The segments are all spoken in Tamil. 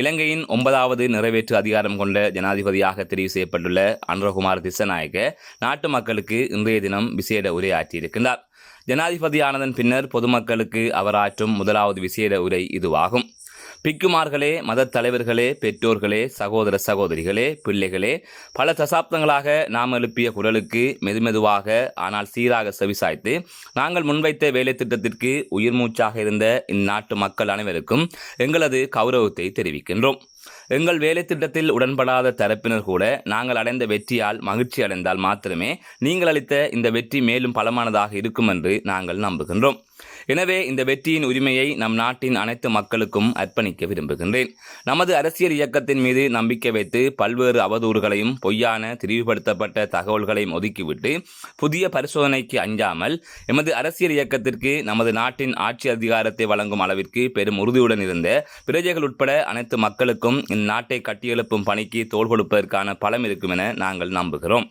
இலங்கையின் ஒன்பதாவது நிறைவேற்று அதிகாரம் கொண்ட ஜனாதிபதியாக தெரிவு செய்யப்பட்டுள்ள அன்றகுமார் திசநாயக்க நாட்டு மக்களுக்கு இன்றைய தினம் விசேட உரையாற்றியிருக்கின்றார் ஜனாதிபதியானதன் பின்னர் பொதுமக்களுக்கு அவர் ஆற்றும் முதலாவது விசேட உரை இதுவாகும். பிக்குமார்களே மத தலைவர்களே பெற்றோர்களே சகோதர சகோதரிகளே பிள்ளைகளே பல தசாப்தங்களாக நாம் எழுப்பிய குரலுக்கு மெதுமெதுவாக ஆனால் சீராக செவிசாய்த்து நாங்கள் முன்வைத்த வேலை திட்டத்திற்கு உயிர் மூச்சாக இருந்த இந்நாட்டு மக்கள் அனைவருக்கும் எங்களது கௌரவத்தை தெரிவிக்கின்றோம். எங்கள் வேலை திட்டத்தில் உடன்படாத தரப்பினர் கூட நாங்கள் அடைந்த வெற்றியால் மகிழ்ச்சி அடைந்தால் மாத்திரமே நீங்கள் அளித்த இந்த வெற்றி மேலும் பலமானதாக இருக்கும் என்று நாங்கள் நம்புகின்றோம். எனவே இந்த வெற்றியின் உரிமையை நம் நாட்டின் அனைத்து மக்களுக்கும் அர்ப்பணிக்க விரும்புகின்றேன். நமது அரசியல் இயக்கத்தின் மீது நம்பிக்கை வைத்து பல்வேறு அவதூறுகளையும் பொய்யான திரிவுபடுத்தப்பட்ட தகவல்களையும் ஒதுக்கிவிட்டு புதிய பரிசோதனைக்கு அஞ்சாமல் எமது அரசியல் இயக்கத்திற்கு நமது நாட்டின் ஆட்சி அதிகாரத்தை வழங்கும் அளவிற்கு பெரும் உறுதியுடன் இருந்த பிரஜைகள் உட்பட அனைத்து மக்களுக்கும் இந்நாட்டை கட்டியெழுப்பும் பணிக்கு தோல் கொடுப்பதற்கான பலம் இருக்கும் என நாங்கள் நம்புகிறோம்.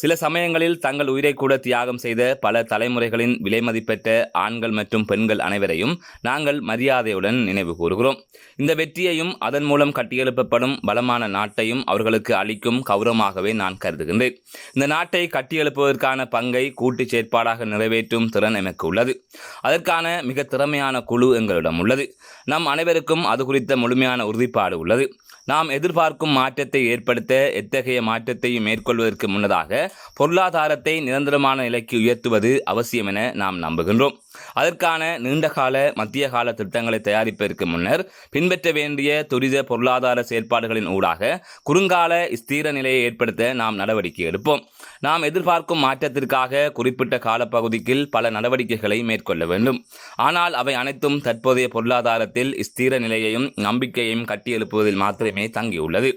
சில சமயங்களில் தங்கள் உயிரை கூட தியாகம் செய்த பல தலைமுறைகளின் விலைமதிப்பெற்ற ஆண்கள் மற்றும் பெண்கள் அனைவரையும் நாங்கள் மரியாதையுடன் நினைவு கூறுகிறோம். இந்த வெற்றியையும் அதன் மூலம் கட்டியெழுப்பப்படும் பலமான நாட்டையும் அவர்களுக்கு அளிக்கும் கௌரவமாகவே நான் கருதுகின்றேன். இந்த நாட்டை கட்டியெழுப்புவதற்கான பங்கை கூட்டுச் செயற்பாடாக நிறைவேற்றும் திறன் எமக்கு உள்ளது. அதற்கான மிக திறமையான குழு எங்களிடம் உள்ளது. நம் அனைவருக்கும் அது குறித்த முழுமையான உறுதிப்பாடு உள்ளது. நாம் எதிர்பார்க்கும் மாற்றத்தை ஏற்படுத்த எத்தகைய மாற்றத்தையும் மேற்கொள்வதற்கு முன்னதாக பொருளாதாரத்தை நிரந்தரமான நிலைக்கு உயர்த்துவது அவசியம் என நாம் நம்புகின்றோம். அதற்கான நீண்டகால மத்திய கால திட்டங்களை தயாரிப்பதற்கு முன்னர் பின்பற்ற வேண்டிய துரித பொருளாதார செயற்பாடுகளின் ஊடாக குறுங்கால ஸ்தீர நிலையை ஏற்படுத்த நாம் நடவடிக்கை எடுப்போம். நாம் எதிர்பார்க்கும் மாற்றத்திற்காக குறிப்பிட்ட காலப்பகுதிக்கு பல நடவடிக்கைகளை மேற்கொள்ள வேண்டும். ஆனால் அவை அனைத்தும் தற்போதைய பொருளாதாரத்தில் ஸ்திர நிலையையும் நம்பிக்கையையும் கட்டியெழுப்புவதில் மாத்திரமே தங்கியுள்ளது.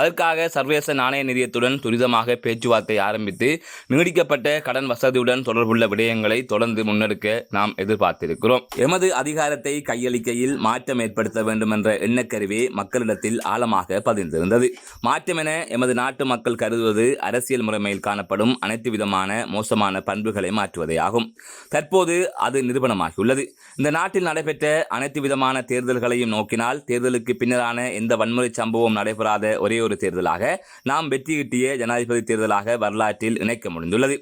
அதற்காக சர்வதேச நாணய நிதியத்துடன் துரிதமாக பேச்சுவார்த்தை ஆரம்பித்து நீடிக்கப்பட்ட கடன் வசதியுடன் தொடர்புள்ள விடயங்களை தொடர்ந்து முன்னெடுக்க நாம் எதிர்பார்த்திருக்கிறோம். எமது அதிகாரத்தை கையளிக்கையில் மாற்றம் ஏற்படுத்த வேண்டும் என்ற எண்ணக்கருவே மக்களிடத்தில் ஆழமாக பதிந்திருந்தது. மாற்றம் என எமது நாட்டு மக்கள் கருதுவது அரசியல் முறைமையில் காணப்படும் அனைத்து விதமான மோசமான பண்புகளை மாற்றுவதே ஆகும் தற்போது அது நிரூபணமாகியுள்ளது. இந்த நாட்டில் நடைபெற்ற அனைத்து விதமான தேர்தல்களையும் நோக்கினால் தேர்தலுக்கு பின்னரான எந்த வன்முறை சம்பவம் நடைபெறாத ஒரே ஒரு தேர்தலாக நாம் வெற்றியிட்டிய ஜனாதிபதி தேர்தலாக வரலாற்றில் இணைக்க முடிந்துள்ளது.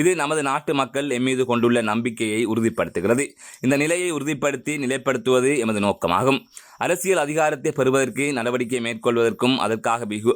இது நமது நாட்டு மக்கள் எம்மீது கொண்டுள்ள நம்பிக்கையை உறுதிப்படுத்துகிறது. இந்த நிலையை உறுதிப்படுத்தி நிலைப்படுத்துவது எமது நோக்கமாகும். அரசியல் அதிகாரத்தை பெறுவதற்கு நடவடிக்கை மேற்கொள்வதற்கும் அதற்காக பிகு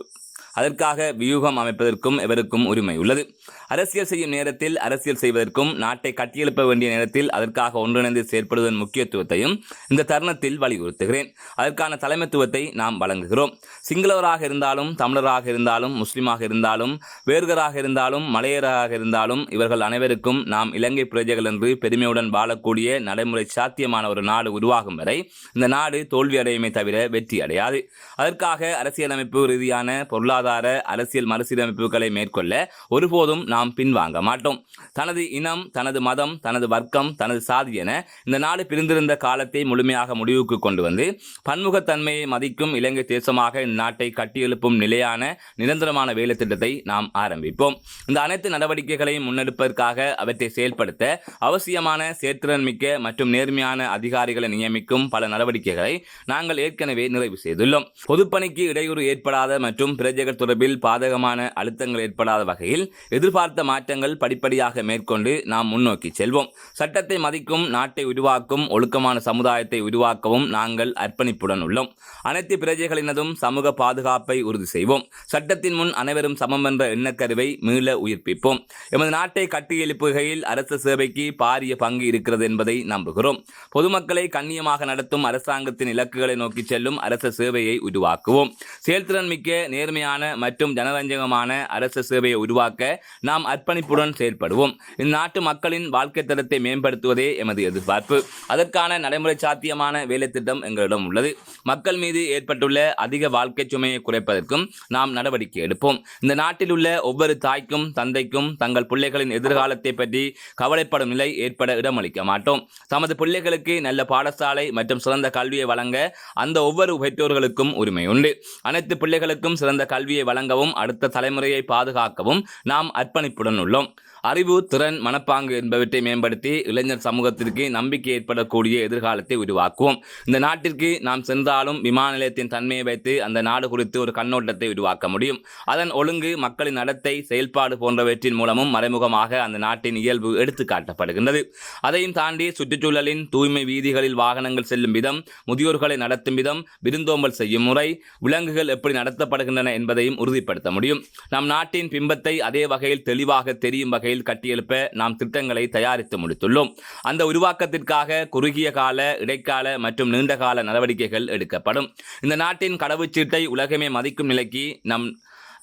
அதற்காக வியூகம் அமைப்பதற்கும் எவருக்கும் உரிமை உள்ளது. அரசியல் செய்யும் நேரத்தில் அரசியல் செய்வதற்கும் நாட்டை கட்டியெழுப்ப வேண்டிய நேரத்தில் அதற்காக ஒன்றிணைந்து செயற்படுவதன் முக்கியத்துவத்தையும் இந்த தருணத்தில் வலியுறுத்துகிறேன். அதற்கான தலைமைத்துவத்தை நாம் வழங்குகிறோம். சிங்களவராக இருந்தாலும் தமிழராக இருந்தாலும் முஸ்லிமாக இருந்தாலும் வேர்கராக இருந்தாலும் மலையராக இருந்தாலும் இவர்கள் அனைவருக்கும் நாம் இலங்கை பிரஜைகள் என்று பெருமையுடன் வாழக்கூடிய நடைமுறை சாத்தியமான ஒரு நாடு உருவாகும் வரை இந்த நாடு தோல்வி அடையுமே தவிர வெற்றி அடையாது அதற்காக அரசியலமைப்பு ரீதியான பொருளாதார பொருளாதார அரசியல் மறுசீரமைப்புகளை மேற்கொள்ள ஒருபோதும் நாம் பின்வாங்க மாட்டோம். தனது இனம் தனது மதம் தனது வர்க்கம் தனது சாதி என இந்த நாடு பிரிந்திருந்த காலத்தை முழுமையாக முடிவுக்கு கொண்டு வந்து பன்முகத்தன்மையை மதிக்கும் இலங்கை தேசமாக இந்நாட்டை கட்டியெழுப்பும் நிலையான நிரந்தரமான வேலை திட்டத்தை நாம் ஆரம்பிப்போம். இந்த அனைத்து நடவடிக்கைகளையும் முன்னெடுப்பதற்காக அவற்றை செயல்படுத்த அவசியமான செயற்திறன் மிக்க மற்றும் நேர்மையான அதிகாரிகளை நியமிக்கும் பல நடவடிக்கைகளை நாங்கள் ஏற்கனவே நிறைவு செய்துள்ளோம். பொதுப்பணிக்கு இடையூறு ஏற்படாத மற்றும் பிரஜைகள் தொடர்பில் பாதகமான அழுத்தங்கள் ஏற்படாத வகையில் எதிர்பார்த்த மாற்றங்கள் படிப்படியாக மேற்கொண்டு நாம் முன்னோக்கி செல்வோம். சட்டத்தை மதிக்கும் நாட்டை உருவாக்கும் ஒழுக்கமான சமுதாயத்தை உருவாக்கவும் நாங்கள் அர்ப்பணிப்புடன் உள்ளோம். அனைத்து பிரஜைகளினதும் சமூக பாதுகாப்பை உறுதி செய்வோம். சட்டத்தின் முன் அனைவரும் சமம் என்ற எண்ணக்கருவை மீள உயிர்ப்பிப்போம். எமது நாட்டை கட்டி எழுப்புகையில் அரசு சேவைக்கு பாரிய பங்கு இருக்கிறது என்பதை நம்புகிறோம். பொதுமக்களை கண்ணியமாக நடத்தும் அரசாங்கத்தின் இலக்குகளை நோக்கி செல்லும் அரச சேவையை உருவாக்குவோம். செயல்திறன் மிக்க நேர்மையான மற்றும் ஜனரஞ்சகமான அரசு சேவையை உருவாக்க நாம் அர்ப்பணிப்புடன் செயல்படுவோம் இந்நாட்டு மக்களின் வாழ்க்கை தரத்தை மேம்படுத்துவதே எமது எதிர்பார்ப்பு. அதற்கான நடைமுறை சாத்தியமான வேலைத்திட்டம் எங்களிடம் உள்ளது. மக்கள் மீது ஏற்பட்டுள்ள அதிக வாழ்க்கை சுமையை குறைப்பதற்கும் நாம் நடவடிக்கை எடுப்போம். இந்த நாட்டில் உள்ள ஒவ்வொரு தாய்க்கும் தந்தைக்கும் தங்கள் பிள்ளைகளின் எதிர்காலத்தை பற்றி கவலைப்படும் நிலை ஏற்பட இடமளிக்க மாட்டோம். தமது பிள்ளைகளுக்கு நல்ல பாடசாலை மற்றும் சிறந்த கல்வியை வழங்க அந்த ஒவ்வொரு பெற்றோர்களுக்கும் உரிமை உண்டு. அனைத்து பிள்ளைகளுக்கும் சிறந்த கல்வி கல்வியை வழங்கவும் அடுத்த தலைமுறையை பாதுகாக்கவும் நாம் அர்ப்பணிப்புடன் உள்ளோம். அறிவு திறன் மனப்பாங்கு என்பவற்றை மேம்படுத்தி இளைஞர் சமூகத்திற்கு நம்பிக்கை ஏற்படக்கூடிய எதிர்காலத்தை உருவாக்குவோம். இந்த நாட்டிற்கு நாம் சென்றாலும் விமான நிலையத்தின் தன்மையை வைத்து அந்த நாடு குறித்து ஒரு கண்ணோட்டத்தை உருவாக்க முடியும். அதன் ஒழுங்கு மக்களின் நடத்தை செயல்பாடு போன்றவற்றின் மூலமும் மறைமுகமாக அந்த நாட்டின் இயல்பு எடுத்து காட்டப்படுகின்றது அதையும் தாண்டி சுற்றுச்சூழலின் தூய்மை வீதிகளில் வாகனங்கள் செல்லும் விதம் முதியோர்களை நடத்தும் விதம் விருந்தோம்பல் செய்யும் முறை விலங்குகள் எப்படி நடத்தப்படுகின்றன என்பதையும் உறுதிப்படுத்த முடியும். நம் நாட்டின் பிம்பத்தை அதே வகையில் தெளிவாக தெரியும் வகையில் கட்டியெழுப்ப நாம் திட்டங்களை தயாரித்து முடித்துள்ளோம். அந்த உருவாக்கத்திற்காக குறுகிய கால இடைக்கால மற்றும் நீண்டகால நடவடிக்கைகள் எடுக்கப்படும். இந்த நாட்டின் கடவுச்சீட்டை உலகமே மதிக்கும் நிலைக்கு நம்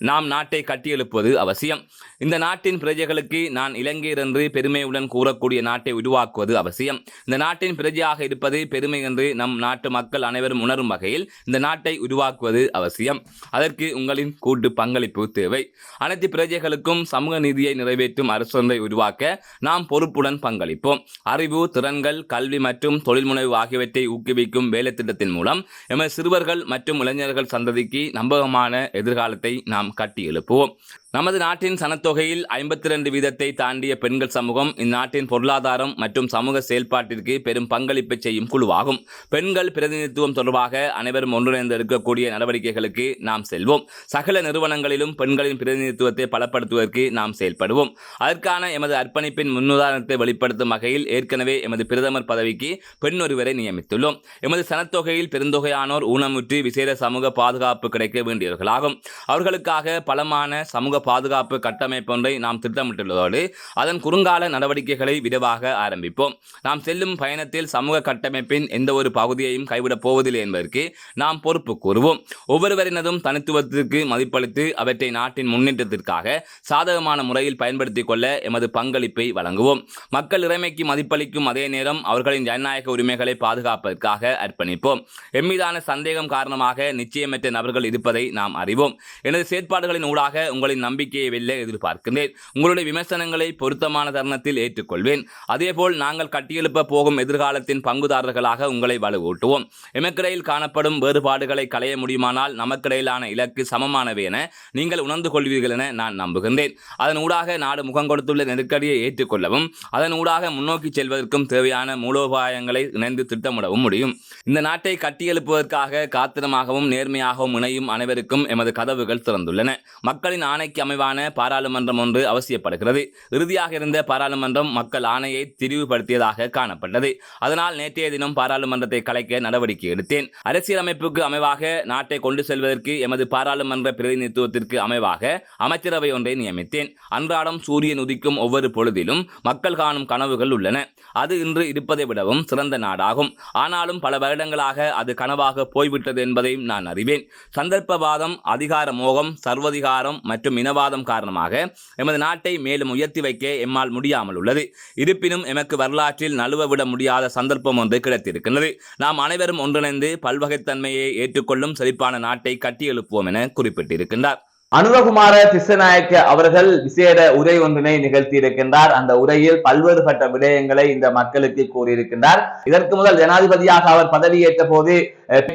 நாம் நாட்டை கட்டியெழுப்புவது அவசியம். இந்த நாட்டின் பிரஜைகளுக்கு நான் இலங்கையர் என்று பெருமையுடன் கூறக்கூடிய நாட்டை உருவாக்குவது அவசியம். இந்த நாட்டின் பிரஜையாக இருப்பது பெருமை என்று நம் நாட்டு மக்கள் அனைவரும் உணரும் வகையில் இந்த நாட்டை உருவாக்குவது அவசியம். அதற்கு உங்களின் கூட்டு பங்களிப்பு தேவை. அனைத்து பிரஜைகளுக்கும் சமூக நீதியை நிறைவேற்றும் அரசொன்றை உருவாக்க நாம் பொறுப்புடன் பங்களிப்போம். அறிவு திறன்கள் கல்வி மற்றும் தொழில்முனைவு ஆகியவற்றை ஊக்குவிக்கும் வேலை திட்டத்தின் மூலம் எமது சிறுவர்கள் மற்றும் இளைஞர்கள் சந்ததிக்கு நம்பகமான எதிர்காலத்தை நாம் கட்டி எழுப்புவோம். நமது நாட்டின் சனத்தொகையில் ஐம்பத்தி ரெண்டு வீதத்தை தாண்டிய பெண்கள் சமூகம் இந்நாட்டின் பொருளாதாரம் மற்றும் சமூக செயல்பாட்டிற்கு பெரும் பங்களிப்பை செய்யும் குழுவாகும். பெண்கள் பிரதிநிதித்துவம் தொடர்பாக அனைவரும் ஒன்றிணைந்து எடுக்கக்கூடிய நடவடிக்கைகளுக்கு நாம் செல்வோம். சகல நிறுவனங்களிலும் பெண்களின் பிரதிநிதித்துவத்தை பலப்படுத்துவதற்கு நாம் செயல்படுவோம். அதற்கான எமது அர்ப்பணிப்பின் முன்னுதாரணத்தை வெளிப்படுத்தும் வகையில் ஏற்கனவே எமது பிரதமர் பதவிக்கு பெண் ஒருவரை நியமித்துள்ளோம். எமது சனத்தொகையில் பெருந்தொகையானோர் ஊனமுற்றி விசேட சமூக பாதுகாப்பு கிடைக்க வேண்டியவர்களாகும். அவர்களுக்காக பலமான சமூக பாதுகாப்பு கட்டமைப்பொன்றை நாம் திட்டமிட்டுள்ளதோடு அதன் குறுங்கால நடவடிக்கைகளை விரைவாக ஆரம்பிப்போம். நாம் செல்லும் பயணத்தில் சமூக கட்டமைப்பின் எந்த ஒரு பகுதியையும் கைவிடப் போவதில்லை என்பதற்கு நாம் பொறுப்பு கூறுவோம். ஒவ்வொருவரினதும் தனித்துவத்திற்கு மதிப்பளித்து அவற்றை நாட்டின் முன்னேற்றத்திற்காக சாதகமான முறையில் பயன்படுத்திக் கொள்ள எமது பங்களிப்பை வழங்குவோம். மக்கள் இறைமைக்கு மதிப்பளிக்கும் அதே நேரம் அவர்களின் ஜனநாயக உரிமைகளை பாதுகாப்பதற்காக அர்ப்பணிப்போம். எம்மீதான சந்தேகம் காரணமாக நிச்சயமற்ற நபர்கள் இருப்பதை நாம் அறிவோம். எனது செயற்பாடுகளின் ஊடாக உங்களின் நம்பிக்கையை வெல்ல எதிர்பார்க்கின்றேன். உங்களுடைய விமர்சனங்களை பொருத்தமான தருணத்தில் ஏற்றுக்கொள்வேன். அதேபோல் நாங்கள் கட்டியெழுப்ப போகும் எதிர்காலத்தின் பங்குதாரர்களாக உங்களை வலுவூட்டுவோம். எமக்கிடையில் காணப்படும் வேறுபாடுகளை களைய முடியுமானால் நமக்கிடையிலான இலக்கு சமமானவை என நீங்கள் உணர்ந்து கொள்வீர்கள் என நான் நம்புகின்றேன். அதன் ஊடாக நாடு முகம் கொடுத்துள்ள நெருக்கடியை ஏற்றுக்கொள்ளவும் அதன் ஊடாக முன்னோக்கி செல்வதற்கும் தேவையான மூலோபாயங்களை இணைந்து திட்டமிடவும் முடியும். இந்த நாட்டை கட்டியெழுப்புவதற்காக காத்திரமாகவும் நேர்மையாகவும் இணையும் அனைவருக்கும் எமது கதவுகள் திறந்துள்ளன. மக்களின் ஆணைக்கு அமைவான பாராளுமன்றம் ஒன்று அவசியப்படுகிறது. இறுதியாக இருந்த பாராளுமன்றம் மக்கள் ஆணையை திரிவுபடுத்தியதாக காணப்பட்டது. அதனால் நேற்றைய தினம் பாராளுமன்றத்தை கலைக்க நடவடிக்கை எடுத்தேன். அரசியலமைப்புக்கு அமைவாக நாட்டை கொண்டு செல்வதற்கு எமது பாராளுமன்ற பிரதிநிதித்துவத்திற்கு அமைவாக அமைச்சரவை ஒன்றை நியமித்தேன். அன்றாடம் சூரியன் உதிக்கும் ஒவ்வொரு பொழுதிலும் மக்கள் காணும் கனவுகள் உள்ளன. அது இன்று இருப்பதை விடவும் சிறந்த நாடாகும். ஆனாலும் பல வருடங்களாக அது கனவாக போய்விட்டது என்பதையும் நான் அறிவேன். சந்தர்ப்பவாதம் அதிகார மோகம் சர்வதிகாரம் மற்றும் இன இனவாதம் காரணமாக எமது நாட்டை மேலும் உயர்த்தி வைக்க எம்மால் முடியாமல் உள்ளது. இருப்பினும் எமக்கு வரலாற்றில் நழுவ விட முடியாத சந்தர்ப்பம் ஒன்று கிடைத்திருக்கின்றது. நாம் அனைவரும் ஒன்றிணைந்து பல்வகைத்தன்மையை ஏற்றுக்கொள்ளும் செழிப்பான நாட்டை கட்டியெழுப்புவோம் என குறிப்பிட்டிருக்கின்றார். அனுரகுமார திசநாயக்க அவர்கள் விசேட உரை ஒன்றினை நிகழ்த்தி இருக்கின்றார் அந்த உரையில் பல்வேறுபட்ட விடயங்களை இந்த மக்களுக்கு கூறியிருக்கின்றார். இதற்கு முதல் ஜனாதிபதியாக அவர் பதவியேற்ற போது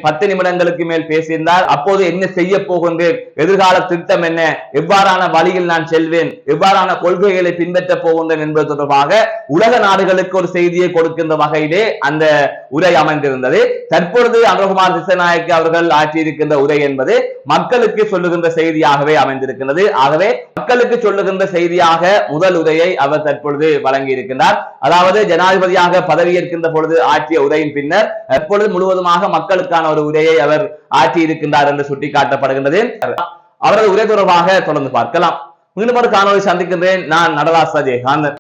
பத்து நிமிடங்களுக்கு மேல் பேசியிருந்தார். அப்போது என்ன செய்ய போகின்றேன்? எதிர்கால திட்டம் என்ன? எவ்வாறான வழியில் நான் செல்வேன்? எவ்வாறான கொள்கைகளை பின்பற்ற போகின்றேன் என்பது தொடர்பாக உலக நாடுகளுக்கு ஒரு செய்தியை கொடுக்கின்ற வகையிலே அந்த உரை அமைந்திருந்தது. தற்பொழுது அனுரகுமார் திசநாயக்க அவர்கள் ஆற்றியிருக்கின்ற உரை என்பது மக்களுக்கு சொல்லுகின்ற செய்தியாகவே அமைந்திருக்கிறது ஆகவே மக்களுக்கு சொல்லுகின்ற செய்தியாக முதல் உரையை அவர் தற்பொழுது வழங்கி இருக்கின்றார் அதாவது ஜனாதிபதியாக பதவியேற்கின்ற பொழுது ஆற்றிய உரையின் பின்னர் தற்பொழுது முழுவதுமாக மக்களுக்கான ஒரு உரையை அவர் ஆற்றி இருக்கின்றார் என்று சுட்டிக்காட்டப்படுகின்றது. அவரது உரை தொடர்பாக தொடர்ந்து பார்க்கலாம். மீண்டும் ஒரு காணொலி சந்திக்கின்றேன். நான் நடராசா ஜெயகாந்தன்.